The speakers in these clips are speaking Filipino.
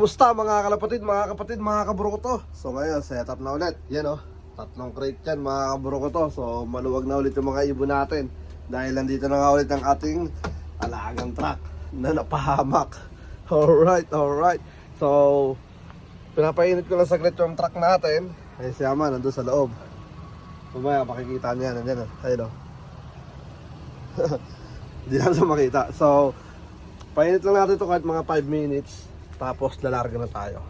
kumusta mga kalapatid, mga kapatid, mga kaburo ko to? So ngayon, setup na ulit. Yan oh, tatlong crate yan mga kaburo ko to. So maluwag na ulit yung mga ibon natin. Dahil nandito na nga ulit ang ating alagang truck na napahamak. Alright, alright. So, pinapainit ko lang saglit yung truck natin. Ay si Ama, nandun sa loob. Mamaya makikita niya, nandiyan oh. Ayun oh. Hindi lang sa makita. So, painit lang natin ito kahit mga 5 minutes. Tapos lalarga na tayo.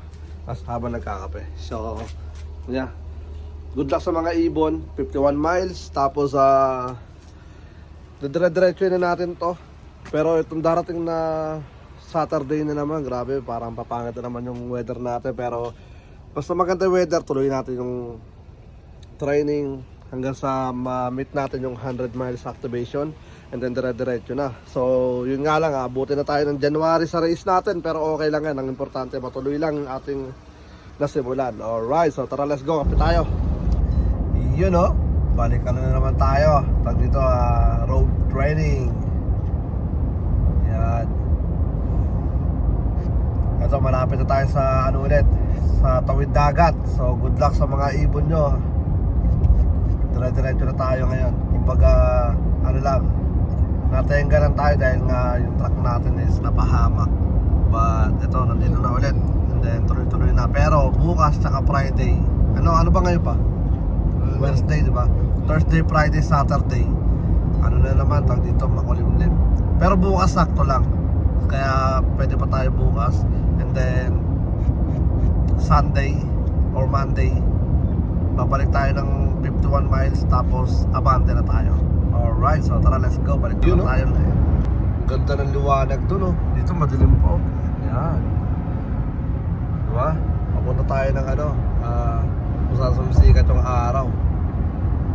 Tapos habang nagkakape. So, yeah. Good luck sa mga ibon. 51 miles. Tapos, ah, dire-diretso na natin to. Pero itong darating na Saturday na naman, grabe, parang papangit na naman yung weather natin. Pero, basta maganda weather, tuloy natin yung training hanggang sa ma-meet natin yung 100 miles activation and then dire-diretso na. So, yun nga lang, abutin na tayo ng January sa race natin pero okay lang yan. Ang importante, matuloy lang ang ating nasimulan. Alright, so tara, let's go. Kapit tayo. Yun o, balikan na naman tayo. Pag dito, ah, road training. Yan. Ito, malapit na tayo sa ano ulit, sa tawid dagat. So, good luck sa mga ibon nyo. Dire-diretso na tayo ngayon. Kumbaga, ano lang, natenga lang tayo dahil nga yung truck natin is napahamak. But, ito, nandito na ulit. And then, tuloy-tuloy na. Pero, bukas, tsaka Friday. Ano, ano ba ngayon pa? Wednesday, di ba? Thursday, Friday, Saturday. Ano na naman, tag dito, makulimlim. Pero bukas, sakto lang. Kaya, pwede pa tayo bukas. And then, Sunday or Monday, babalik tayo ng 51 miles tapos abante na tayo. Alright, so tara let's go. Balik na Yun, no? tayo. Ganda ng liwanag dun oh. Dito madilim po. Yan. Diba? Papunta tayo ng ano, ah, kung saan sumisikat yung araw.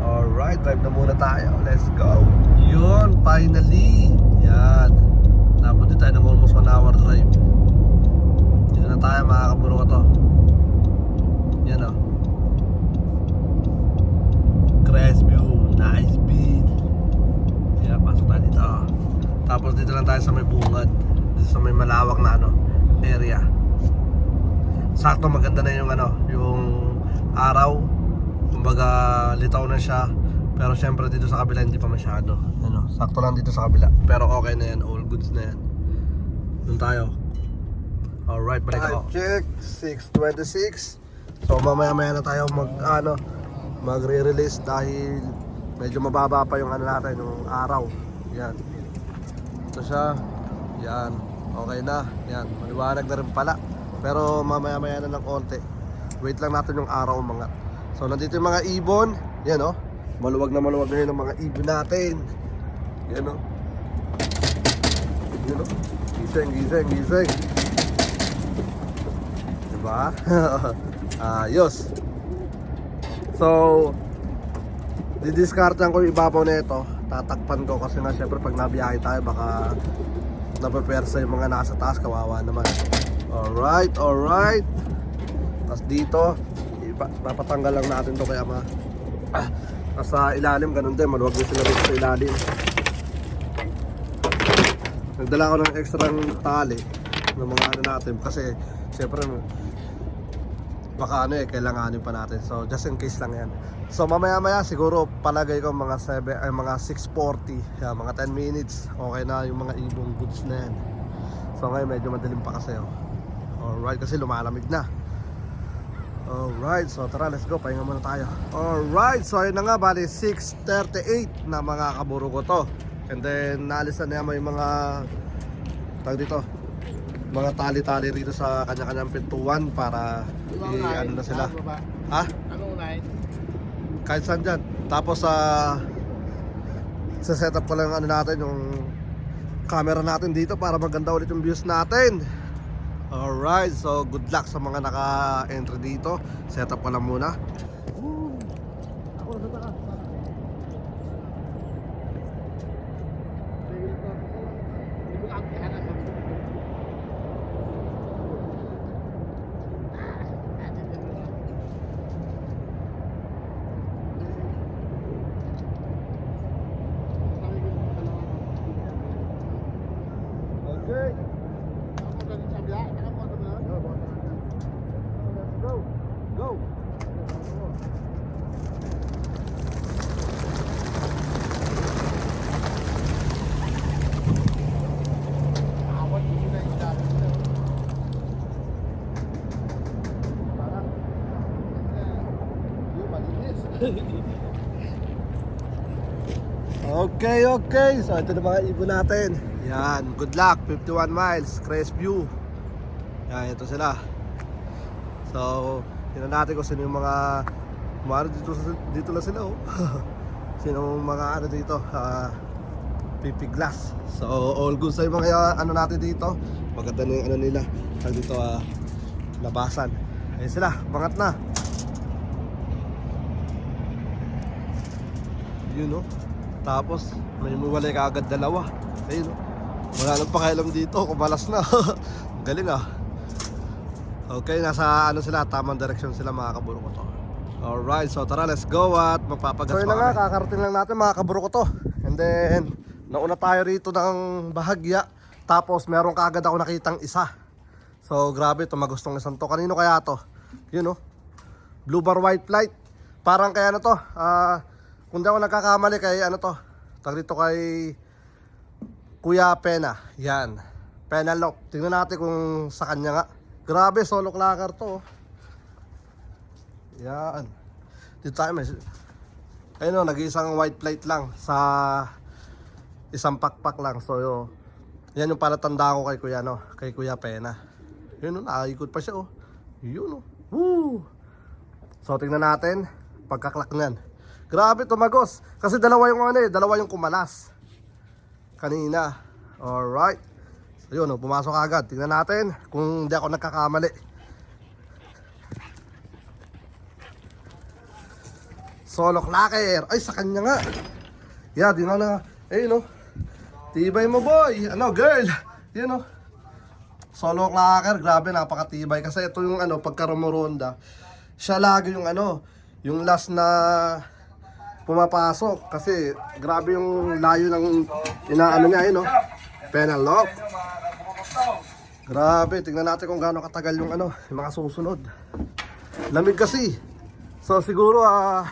Alright, drive na muna tayo. Let's go. Yun, finally. Yan. Napunti tayo ng almost 1 hour drive. Dito na tayo, makakaburo ko to. Yan oh. Crestview, nice beach. Yeah, pasok tayo dito. Tapos dito lang tayo sa may bungad. Dito sa may malawak na ano, area. Sakto maganda na yung ano, yung araw. Kumbaga litaw na siya. Pero syempre dito sa kabila hindi pa masyado. Ano, sakto lang dito sa kabila. Pero okay na yan, all goods na yan. Doon tayo. Alright, balik ako. check, 626. So mamaya maya na tayo mag ano, magre-release dahil medyo mababa pa yung ano natin, yung araw. Yan. Ito siya. Yan. Okay na. Yan. Maliwanag na rin pala. Pero mamaya maya na ng konti. Wait lang natin yung araw umangat. So nandito yung mga ibon. Yan oh. Maluwag na maluwag na yun ang mga ibon natin. Yan oh. Yan oh. Gising, gising, gising. Diba? Ayos. So, didiskartan ko yung ibabaw na ito. Tatakpan ko kasi nga syempre pag nabiyahe tayo baka napapersa yung mga nasa taas. Kawawa naman. Alright, alright. Tapos dito, papatanggal lang natin to kaya ma... Ah, nasa ilalim, ganun din. Maluwag din sila dito sa ilalim. Nagdala ko ng extra tali ng mga ano natin kasi syempre baka ano eh, kailanganin pa natin. So, just in case lang yan. So, mamaya-maya siguro palagay ko mga 7, ay mga 6.40, yeah, mga 10 minutes. Okay na yung mga ibong goods na yan. So, ngayon medyo madilim pa kasi oh. Alright, kasi lumalamig na. Alright, so tara, let's go. Pahinga muna tayo. Alright, so ayun na nga, bali 6.38 na mga kaburo ko to. And then, naalis na naman yung mga, tag dito, mga tali-tali rito sa kanya-kanyang pintuan para i ano na sila. Ha? Anong line? Kahit saan dyan. Tapos sa sa setup ko lang ano natin yung camera natin dito para maganda ulit yung views natin. Alright, so good luck sa mga naka-entry dito. Setup ko lang muna. Ako na sa taas. Hindi ko kakihan ang Okay. Ako ganun sa bila, nakamoto mo nun? Okay, okay. So ito na mga ibon natin. Yan, good luck. 51 miles, Crestview. Yan, ito sila. So, tingnan natin kung sino yung mga Mara dito, dito lang sila oh. sino mga ano dito, ah, pipi glass. So, all good sa mga ano natin dito. Maganda na yung ano nila. Tag dito, ah, labasan. Ayun sila, bangat na. Yun oh. Tapos, may muwalay ka agad dalawa. Ayun. Wala nang pakialam dito, kumalas na. Galing ah. Okay, nasa ano sila, tamang direksyon sila mga kaburo ko to. Alright, so tara, let's go at magpapagas so, yun na nga, kakarating lang natin mga kaburo ko to. And then, nauna tayo rito ng bahagya. Tapos, meron kaagad ako nakitang isa. So, grabe, tumagustong isang to. Kanino kaya to? Yun oh. Blue bar white flight. Parang kaya ano to, ah, kung di ako nagkakamali kay ano to, tag dito kay Kuya Pena. Yan. Pena lock. Tingnan natin kung sa kanya nga. Grabe, solo clacker to. oh. Yan. Dito tayo may... Ayun o, nag-iisang white plate lang sa isang pakpak lang. So, yo, yan yung palatanda ko kay Kuya, no? Kay Kuya Pena. Yun o, nakaikot pa siya, oh. Yun, oh. Woo! So, tingnan natin. Pagkaklak niyan. Grabe, tumagos. Kasi dalawa yung ano eh, dalawa yung kumalas. Kanina. Alright. So, yun, oh, pumasok agad. Tingnan natin kung hindi ako nagkakamali. Solo clacker. Ay, sa kanya nga. Yeah, di nga na. Eh, no. Tibay mo, boy. Ano, girl. Yan, no. Solo clacker. Grabe, napakatibay. Kasi ito yung, ano, pagka rumuronda, siya lagi yung, ano, yung last na pumapasok. Kasi, grabe yung layo ng inaano niya, eh, no. Penal lock. Grabe, tingnan natin kung gaano katagal yung ano, yung mga susunod. Lamig kasi. So siguro ah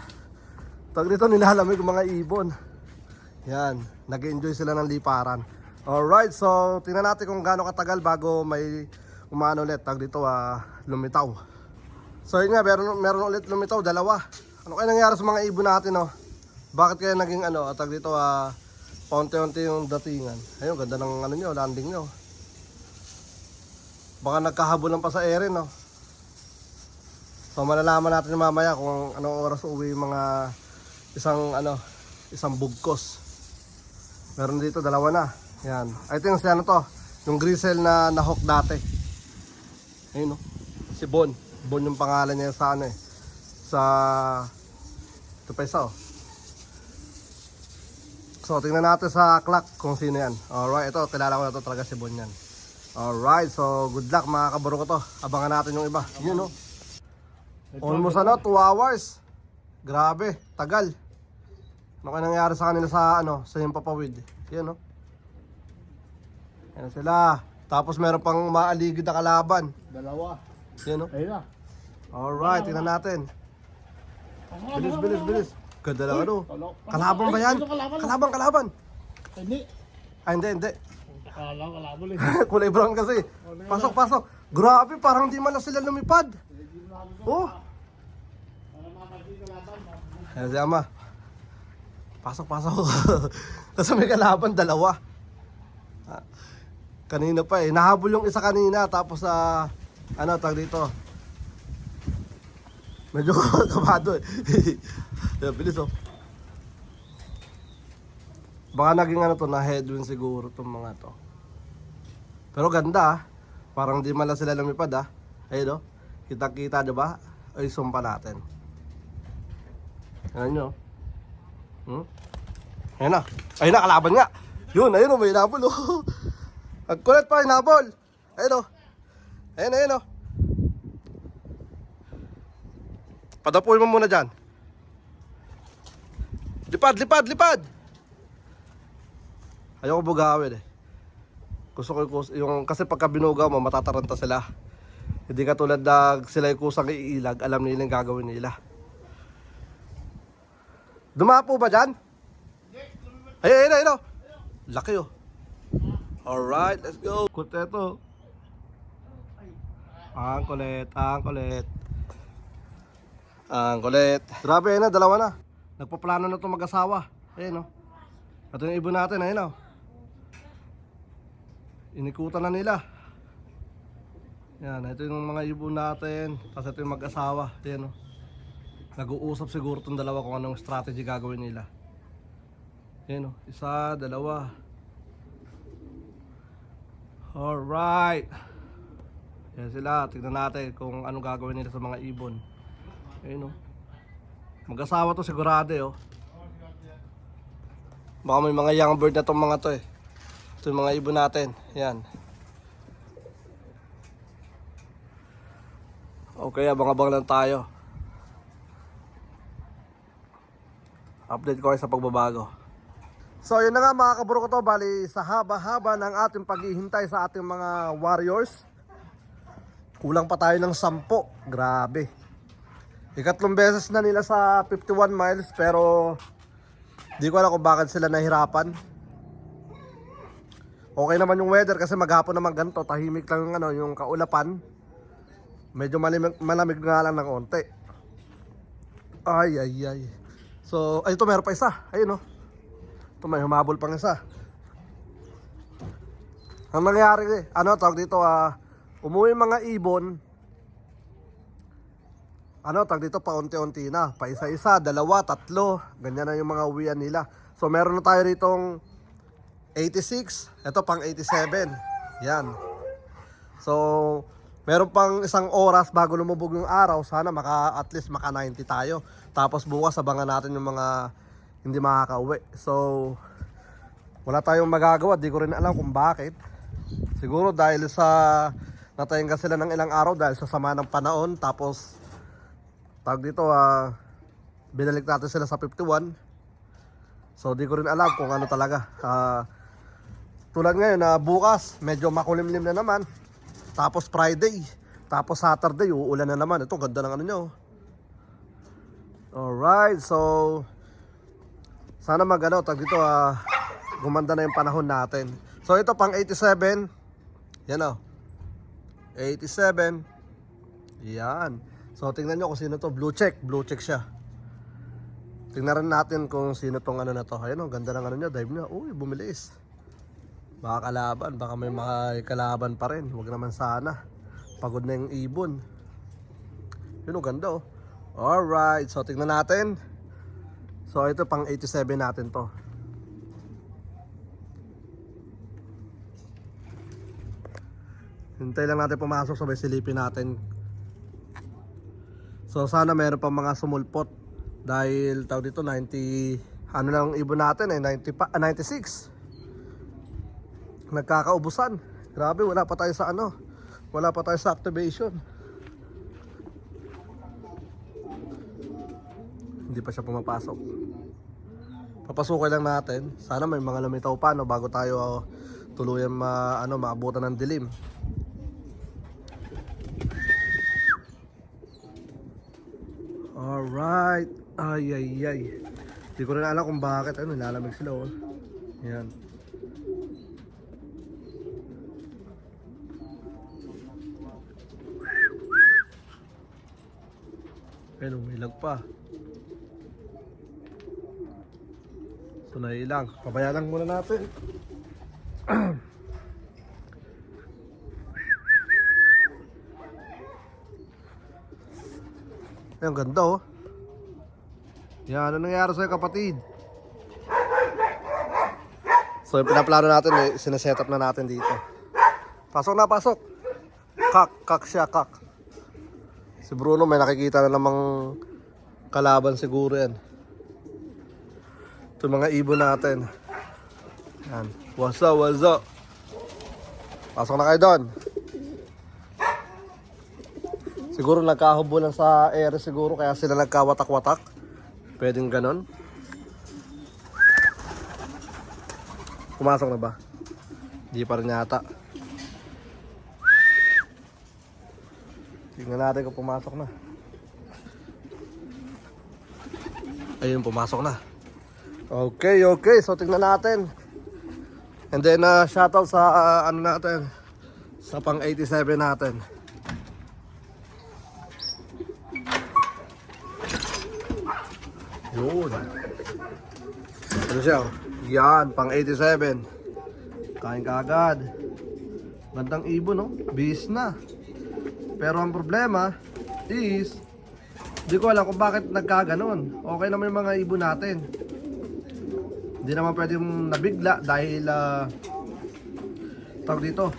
tag dito nilalamig yung mga ibon. Yan, nag-enjoy sila ng liparan. Alright, so tingnan natin kung gaano katagal bago may umano ulit. Tag dito ah lumitaw. So yun nga, meron, meron ulit lumitaw, dalawa. Ano kaya nangyari sa mga ibon natin oh? Bakit kaya naging ano, tag dito ah paunti-unti yung datingan. Ayun, ganda ng ano nyo, landing nyo. Baka nagkahabulan pa sa ere, no? So malalaman natin mamaya kung anong oras uwi yung mga isang ano, isang bugkos. Meron dito dalawa na. Yan. I think si ano to, yung grisel na nahok dati. Ayun no. Si Bon. Bon yung pangalan niya sa ano eh. Sa isa oh. So tingnan natin sa clock kung sino yan. Alright, ito kilala ko na to talaga si Bon yan. Alright, so good luck mga kaburo ko to. Abangan natin yung iba. Yun no. Almost ano, 2 hours. Grabe, tagal. Ano kaya nangyari sa kanila sa ano, sa yung papawid. Yan no. Yan sila. Tapos meron pang maaligid na kalaban. Dalawa. Yan no. Ayun na. Alright, tingnan natin. Bilis, bilis, bilis. Ganda lang ano. Kalaban ba yan? Kalaban. Kalaban. Hindi. Ay, hindi, hindi. Kalaban, kalaban eh. Kulay brown kasi. Pasok, pasok. Grabe, parang di man na sila lumipad. Oh. Ayan si Ama. Pasok, pasok. kasi may kalaban, dalawa. Ah, Kanina pa eh. Nahabol yung isa kanina. Tapos sa, ano, tag dito. Medyo kabado eh. Ayan, bilis oh. Baka naging ano to, na headwind siguro tong mga to. Pero ganda ah. Parang di man lang sila lumipad ah. Ayun oh. Kita-kita diba? Ay, sumpa natin. Ayan nyo. Hmm? Ayun na. Ayun na, kalaban nga. Yun, ayun oh, may hinabol oh. Ang kulit pa, hinabol. Ayun oh. Ayun, ayun oh. Padapuin mo muna dyan. Lipad, lipad, lipad! Ayoko bugawin eh. Gusto ko yung, kasi pagka binugaw mo, matataranta sila. Hindi ka tulad na sila yung kusang iilag, alam nila yung gagawin nila. Dumapo ba dyan? Ayun, ayun, ayun. Laki oh. Alright, let's go. Kuteto. Ang kulit, ang kulit. Ang kulit. Grabe na, dalawa na. Nagpaplano na itong mag-asawa. Ayun oh. Ito yung ibon natin, ayun oh. Inikutan na nila. Yan, ito yung mga ibon natin. Tapos ito yung mag-asawa. Yan oh. Nag-uusap siguro itong dalawa kung anong strategy gagawin nila. Yan oh. Isa, dalawa. Alright. Yan sila. Tignan natin kung anong gagawin nila sa mga ibon. Ayun oh. Mag-asawa to sigurado eh oh. Baka may mga young bird na tong mga to eh. Ito yung mga ibon natin. Yan. Okay, abang-abang lang tayo. Update ko kayo sa pagbabago. So yun na nga mga kaburo ko to, bali sa haba-haba ng ating paghihintay sa ating mga warriors. Kulang pa tayo ng 10. Grabe. Ikatlong beses na nila sa 51 miles pero di ko alam kung bakit sila nahirapan. Okay naman yung weather kasi maghapon naman ganito, tahimik lang yung, ano, yung kaulapan. Medyo malamig, malamig nga lang ng konti. Ay, ay, ay. So, ay ito meron pa isa. Ayun oh. Ito may humabol pang isa. Ang nangyari eh, ano tawag dito ah, umuwi mga ibon, ano, tag dito paunti-unti na. Pa isa-isa, dalawa, tatlo. Ganyan na yung mga uwian nila. So, meron na tayo ritong 86. Ito pang 87. Yan. So, meron pang isang oras bago lumubog yung araw. Sana maka, at least maka 90 tayo. Tapos bukas abangan natin yung mga hindi makakauwi. So, wala tayong magagawa. Di ko rin alam kung bakit. Siguro dahil sa natayin sila ng ilang araw dahil sa sama ng panahon. Tapos, tawag dito, ah, binalik natin sila sa 51. So, di ko rin alam kung ano talaga. Ah, tulad ngayon na bukas, medyo makulimlim na naman. Tapos Friday, tapos Saturday, uulan na naman. Ito, ganda ng ano nyo. Alright, so sana mag ano, tag dito, ah, gumanda na yung panahon natin. So ito pang 87. Yan o. 87. Yan. So tingnan nyo kung sino to. Blue check. Blue check siya. Tingnan rin natin kung sino tong ano na to. Ayan o, ganda ng ano niya. Dive niya. Uy, bumilis. Baka kalaban. Baka may mga kalaban pa rin. Huwag naman sana. Pagod na yung ibon. Yun o, ganda o. Alright. So tingnan natin. So ito pang 87 natin to. Hintay lang natin pumasok sabay silipin natin. So sana meron pa mga sumulpot dahil tawag dito 90 ano lang ibon natin eh 90 pa, ah, 96. Nagkakaubusan. Grabe wala pa tayo sa ano. Wala pa tayo sa activation. Hindi pa siya pumapasok. Papasukin lang natin. Sana may mga lumitaw pa no bago tayo uh, tuluyan ma ano maabutan ng dilim. Alright. Ay, ay, ay. Hindi ko rin alam kung bakit. Ano, lalamig sila, oh. Yan. Ayun, umilag pa. So, nailang. Pabayaan muna natin. ang ganda oh. Yan, ano nangyari sa'yo kapatid? So yung pinaplano natin eh, sineset up na natin dito. Pasok na, pasok. Kak, kak siya, kak. Si Bruno may nakikita na namang kalaban siguro yan. Ito mga ibon natin. Yan. What's up, what's up? Pasok na kayo doon. Siguro nagkahubulan sa ere siguro kaya sila nagkawatak-watak. Pwedeng ganon. Pumasok na ba? Di pa rin yata. Tingnan natin kung pumasok na. Ayun, pumasok na. Okay, okay. So tingnan natin. And then uh, shoutout sa uh, ano natin sa pang 87 natin. Yun. Ano siya? oh? Yan, pang 87. Kain ka agad. Gandang ibon, no? Bis na. Pero ang problema is, di ko alam kung bakit nagkaganon. Okay naman yung mga ibon natin. Hindi naman pwedeng nabigla dahil ah, tawag dito,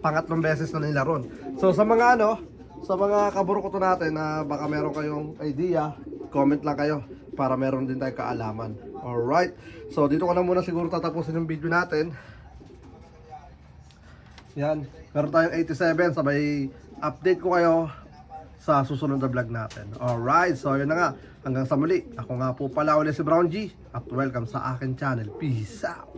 pangatlong beses na nila ron. So sa mga ano, sa mga kaburukoto natin na baka meron kayong idea, comment lang kayo para meron din tayong kaalaman. Alright, so dito ko na muna siguro tatapusin yung video natin. Yan, meron tayong 87, sabay update ko kayo sa susunod na vlog natin. Alright, so yun na nga. Hanggang sa muli. Ako nga po pala ulit si Brown G at welcome sa akin channel. Peace out!